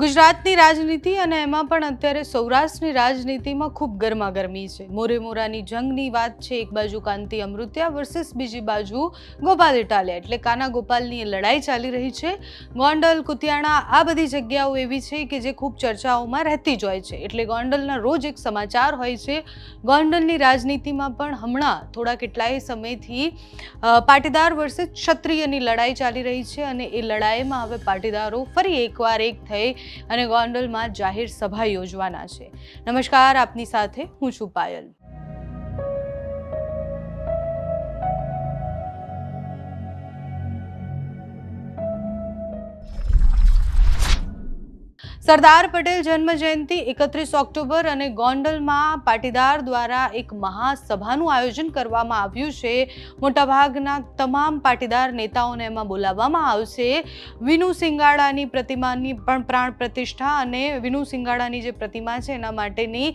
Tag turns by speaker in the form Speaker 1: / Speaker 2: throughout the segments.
Speaker 1: ગુજરાતની રાજનીતિ અને એમાં પણ અત્યારે સૌરાષ્ટ્રની રાજનીતિમાં ખૂબ ગરમાગરમી છે. મોરે મોરાની જંગની વાત છે, એક બાજુ કાંતિ અમૃત્યા વર્સિસ બીજી બાજુ ગોપાલ ઇટાલિયા. એટલે કાના ગોપાલની લડાઈ ચાલી રહી છે. ગોંડલ, કુતિયાણા આ બધી જગ્યાઓ એવી છે કે જે ખૂબ ચર્ચાઓમાં રહેતી જ હોય છે. એટલે ગોંડલના રોજ એક સમાચાર હોય છે, ગોંડલની રાજનીતિમાં પણ હમણાં થોડા કેટલાય સમયથી પાટીદાર વર્ષે ક્ષત્રિયની લડાઈ ચાલી રહી છે અને એ લડાઈમાં હવે પાટીદારો ફરી એકવાર એક થઈ અને ગોંડલમાં જાહેર સભા યોજવાના છે. નમસ્કાર આપની સાથે હું છું પાયલ. સરદાર પટેલ જન્મ જયંતિ એકત્રીસ ઓક્ટોબર અને ગોંડલમાં પાટીદાર દ્વારા એક મહાસભાનું આયોજન કરવામાં આવ્યું છે. મોટાભાગના તમામ પાટીદાર નેતાઓને એમાં બોલાવવામાં આવશે. વિનુ સિંગાડાની પ્રતિમાની પણ પ્રાણ પ્રતિષ્ઠા અને વિનુ સિંગાડાની જે પ્રતિમા છે એના માટેની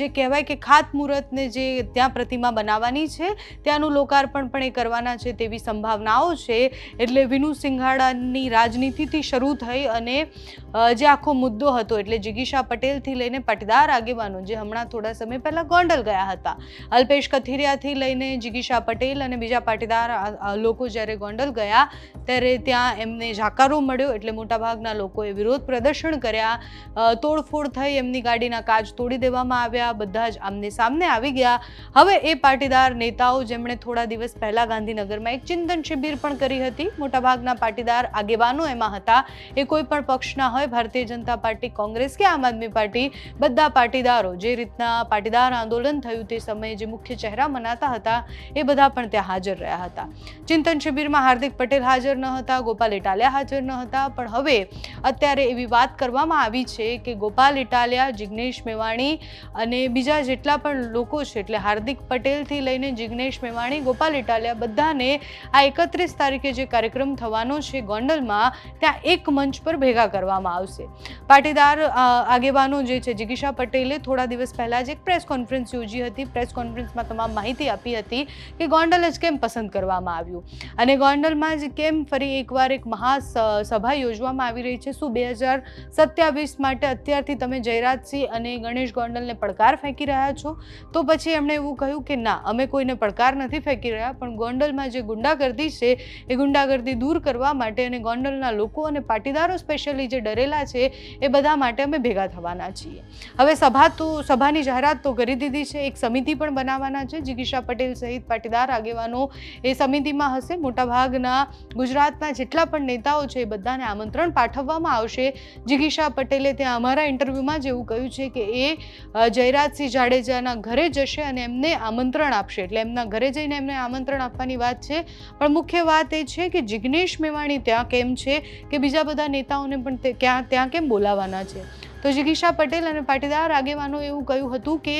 Speaker 1: જે કહેવાય કે ખાતમુહૂર્તને જે ત્યાં પ્રતિમા બનાવવાની છે, ત્યાંનું લોકાર્પણ પણ એ કરવાના છે તેવી સંભાવનાઓ છે. એટલે વિનુ સિંઘાડાની રાજનીતિથી શરૂ થઈ અને જે આખો મુદ્દો હતો એટલે જિગીશા પટેલથી લઈને પાટીદાર આગેવાનો જે હમણાં થોડા સમય પહેલા ગોંડલ ગયા હતા. અલ્પેશ કથિરિયાથી લઈને જિગીશા પટેલ અને બીજા પાટીદાર લોકો જ્યારે ગોંડલ ગયા ત્યારે ત્યાં એમને જાકારો મળ્યો એટલે મોટાભાગના લોકોએ વિરોધ પ્રદર્શન કર્યા. તોડફોડ થઈ, એમની ગાડીના કાચ તોડી દેવામાં આવ્યા, બધા જ આમને સામને આવી ગયા. હવે એ પાટીદાર નેતાઓ જેમણે થોડા દિવસ પહેલા ગાંધીનગરમાં એક ચિંતન શિબિર પણ કરી હતી, મોટાભાગના પાટીદાર આગેવાનો એમાં હતા. એ કોઈ પણ પક્ષના હોય, ભારતીય જનતા પાર્ટી, કોંગ્રેસ કે આમ આદમી પાર્ટી, બધા પાટીદારો જે રીતના પાટીદાર આંદોલન થયું તે સમયે જે મુખ્ય ચહેરા મનાતા હતા, એ બધા પણ ત્યાં હાજર રહ્યા હતા. ચિંતન શિબિરમાં હાર્દિક પટેલ હાજર ન હતા, ગોપાલ ઇટાલિયા હાજર ન હતા. પણ હવે અત્યારે એવી વાત કરવામાં આવી છે કે ગોપાલ ઇટાલિયા, જિગ્નેશ મેવાણી અને બીજા જેટલા પણ લોકો છે, એટલે હાર્દિક પટેલથી લઈને જિગ્નેશ મેવાણી, ગોપાલ ઇટાલિયા બધાને આ એકત્રીસ તારીખે જે કાર્યક્રમ થવાનો છે ગોંડલમાં, ત્યાં એક મંચ પર ભેગા કરવામાં આવશે. પાટીદાર આગેવાનો જે છે જિગીશા પટેલે થોડા દિવસ પહેલાં જ એક પ્રેસ કોન્ફરન્સ યોજી હતી. પ્રેસ કોન્ફરન્સમાં તમામ માહિતી આપી હતી કે ગોંડલ જ કેમ પસંદ કરવામાં આવ્યું? અને ગોંડલમાં જ કેમ ફરી એકવાર એક મહા સભા યોજવામાં આવી રહી છે. શું બે હજાર સત્યાવીસ માટે અત્યારથી તમે જયરાજસિંહ અને ગણેશ ગોંડલને પડકાર ફેંકી રહ્યા છો? તો પછી એમણે એવું કહ્યું કે ના, અમે કોઈને પડકાર નથી ફેંકી રહ્યા, પણ ગોંડલમાં જે ગુંડાગર્દી છે, એ ગુંડાગર્દી દૂર કરવા માટે અને ગોંડલના લોકો અને પાટીદારો સ્પેશિયલી જે ડરેલા છે, એ બધા માટે અમે ભેગા થવાના છીએ. હવે સભા તો, સભાની જાહેરાત તો કરી દીધી છે. એક સમિતિ પણ બનાવવાના છે. જિગીશા પટેલ સહિત પાટીદાર આગેવાનો એ સમિતિમાં હશે. મોટાભાગના ગુજરાતના જેટલા પણ નેતાઓ છે એ બધાને આમંત્રણ પાઠવવામાં આવશે. જિગીશા પટેલે ત્યાં અમારા ઇન્ટરવ્યૂમાં જ એવું કહ્યું છે કે એ જયરાજસિંહ જાડેજાના ઘરે જશે અને એમને આમંત્રણ આપશે. એટલે એમના ઘરે જઈને એમને આમંત્રણ આપવાની વાત છે. પણ મુખ્ય વાત એ છે કે જિગ્નેશ મેવાણી ત્યાં કેમ છે કે બીજા બધા નેતાઓને પણ ક્યાં, ત્યાં કેમ બોલાવાના છે? તો જિગીશા પટેલ અને પાટીદાર આગેવાનો એવું કહ્યું હતું કે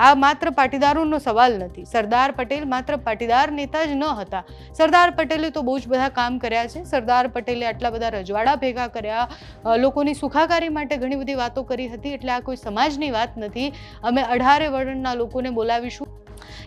Speaker 1: આ માત્ર પાટીદારોનો સવાલ નથી. સરદાર પટેલ માત્ર પાટીદાર નેતા જ ન હતા. સરદાર પટેલે તો બહુ જ બધા કામ કર્યા છે. સરદાર પટેલે આટલા બધા રજવાડા ભેગા કર્યા. લોકોની સુખાકારી માટે ઘણી બધી વાતો કરી હતી. એટલે આ કોઈ સમાજની વાત નથી. અમે અઢારે વર્ણના લોકોને બોલાવીશું.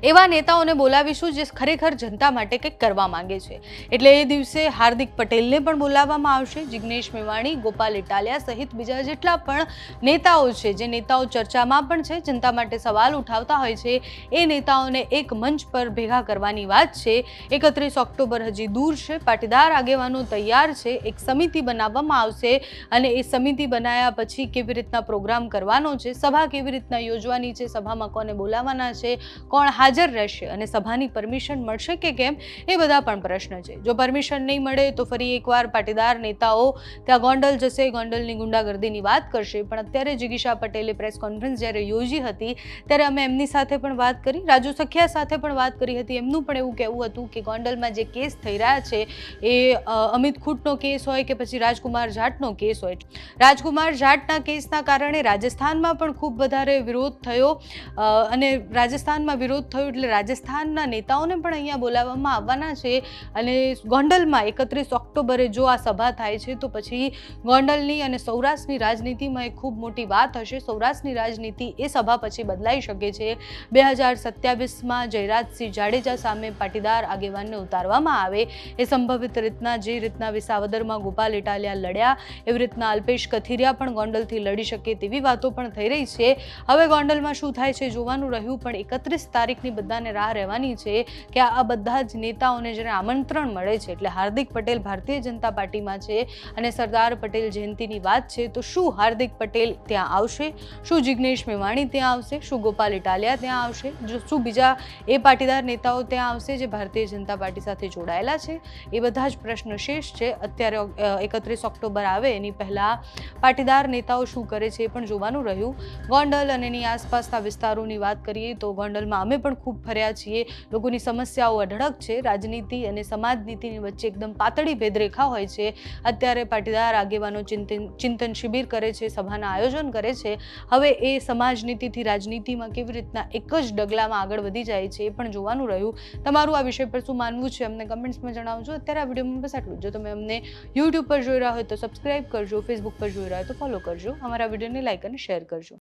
Speaker 1: એવા નેતાઓને બોલાવીશું જે ખરેખર જનતા માટે કંઈક કરવા માંગે છે. એટલે એ દિવસે હાર્દિક પટેલને પણ બોલાવવામાં આવશે, જિગ્નેશ મેવાણી, ગોપાલ ઇટાલિયા સહિત બીજા જેટલા પણ નેતાઓ છે, જે નેતાઓ ચર્ચામાં પણ છે, જનતા માટે સવાલ ઉઠાવતા હોય છે, એ નેતાઓને એક મંચ પર ભેગા કરવાની વાત છે. એકત્રીસ ઓક્ટોબર હજી દૂર છે, પાટીદાર આગેવાનો તૈયાર છે, એક સમિતિ બનાવવામાં આવશે અને એ સમિતિ બનાવ્યા પછી કેવી રીતના પ્રોગ્રામ કરવાનો છે, સભા કેવી રીતના યોજવાની છે, સભામાં કોને બોલાવવાના છે, કોણ હાજર રહેશે અને સભાની પરમિશન મળશે કે કેમ એ બધા પણ પ્રશ્ન છે. જો પરમિશન નહીં મળે તો ફરી એકવાર પાટીદાર નેતાઓ ત્યાં ગોંડલ જશે, ગોંડલની ગુંડાગર્દીની વાત કરશે. પણ અત્યારે જિગીશા પટેલે પ્રેસ કોન્ફરન્સ જ્યારે યોજી હતી, ત્યારે અમે એમની સાથે પણ વાત કરી, રાજુ સખિયા સાથે પણ વાત કરી હતી. એમનું પણ એવું કહેવું હતું કે ગોંડલમાં જે કેસ થઈ રહ્યા છે એ અમિત ખૂટનો કેસ હોય કે પછી રાજકુમાર જાટનો કેસ હોય. રાજકુમાર જાટના કેસના કારણે રાજસ્થાનમાં પણ ખૂબ વધારે વિરોધ થયો અને રાજસ્થાનમાં વિરોધ થયો થયું એટલે રાજસ્થાનના નેતાઓને પણ અહીંયા બોલાવવામાં આવવાના છે અને ગોંડલમાં એકત્રીસ ઓક્ટોબરે જો આ સભા થાય છે, તો પછી ગોંડલની અને સૌરાષ્ટ્રની રાજનીતિમાં એ ખૂબ મોટી વાત હશે. સૌરાષ્ટ્રની રાજનીતિ એ સભા પછી બદલાઈ શકે છે. બે હજાર સત્યાવીસમાં જયરાજસિંહ જાડેજા સામે પાટીદાર આગેવાનને ઉતારવામાં આવે. એ સંભવિત રીતના જે રીતના વિસાવદરમાં ગોપાલ ઇટાલિયા લડ્યા, એવી રીતના અલ્પેશ કથિરિયા પણ ગોંડલથી લડી શકે તેવી વાતો પણ થઈ રહી છે. હવે ગોંડલમાં શું થાય છે જોવાનું રહ્યું, પણ એકત્રીસ તારીખની બધાને રાહ રહેવાની છે કે આ બધા જ નેતાઓને જ્યારે આમંત્રણ મળે છે. એટલે હાર્દિક પટેલ ભારતીય જનતા પાર્ટીમાં છે અને સરદાર પટેલ જયંતિની વાત છે, તો શું હાર્દિક પટેલ ત્યાં આવશે? શું જિગ્નેશ મેવાણી ત્યાં આવશે? શું ગોપાલ ઇટાલિયા ત્યાં આવશે? જો શું બીજા એ પાટીદાર નેતાઓ ત્યાં આવશે જે ભારતીય જનતા પાર્ટી સાથે જોડાયેલા છે? એ બધા જ પ્રશ્ન શેષ છે. અત્યારે એકત્રીસ ઓક્ટોબર આવે, એની પહેલાં પાટીદાર નેતાઓ શું કરે છે એ પણ જોવાનું રહ્યું. ગોંડલ અને એની આસપાસના વિસ્તારોની વાત કરીએ તો ગોંડલમાં અમે પણ ખૂબ ફર્યા છીએ. લોકોની સમસ્યાઓ અઢળક છે. રાજનીતિ અને સમાજ નીતિની વચ્ચે એકદમ પાતળી ભેદરેખા હોય છે. અત્યારે પાટીદાર આગેવાનો ચિંતન ચિંતન શિબિર કરે છે, સભાના આયોજન કરે છે. હવે એ સમાજ નીતિથી રાજનીતિમાં કેવી રીતના એક જ ડગલામાં આગળ વધી જાય છે એ પણ જોવાનું રહ્યું. તમારું આ વિષય પર શું માનવું છે? અમને કમેન્ટ્સમાં જણાવજો. અત્યારે આ વિડીયોમાં બસ આટલું જ. તમે અમને યુટ્યુબ પર જોઈ રહ્યા હોય તો સબસ્ક્રાઇબ કરજો ફેસબુક પર જોઈ રહ્યા હોય તો ફોલો કરજો. અમારા વિડીયોને લાઇક અને શેર કરજો.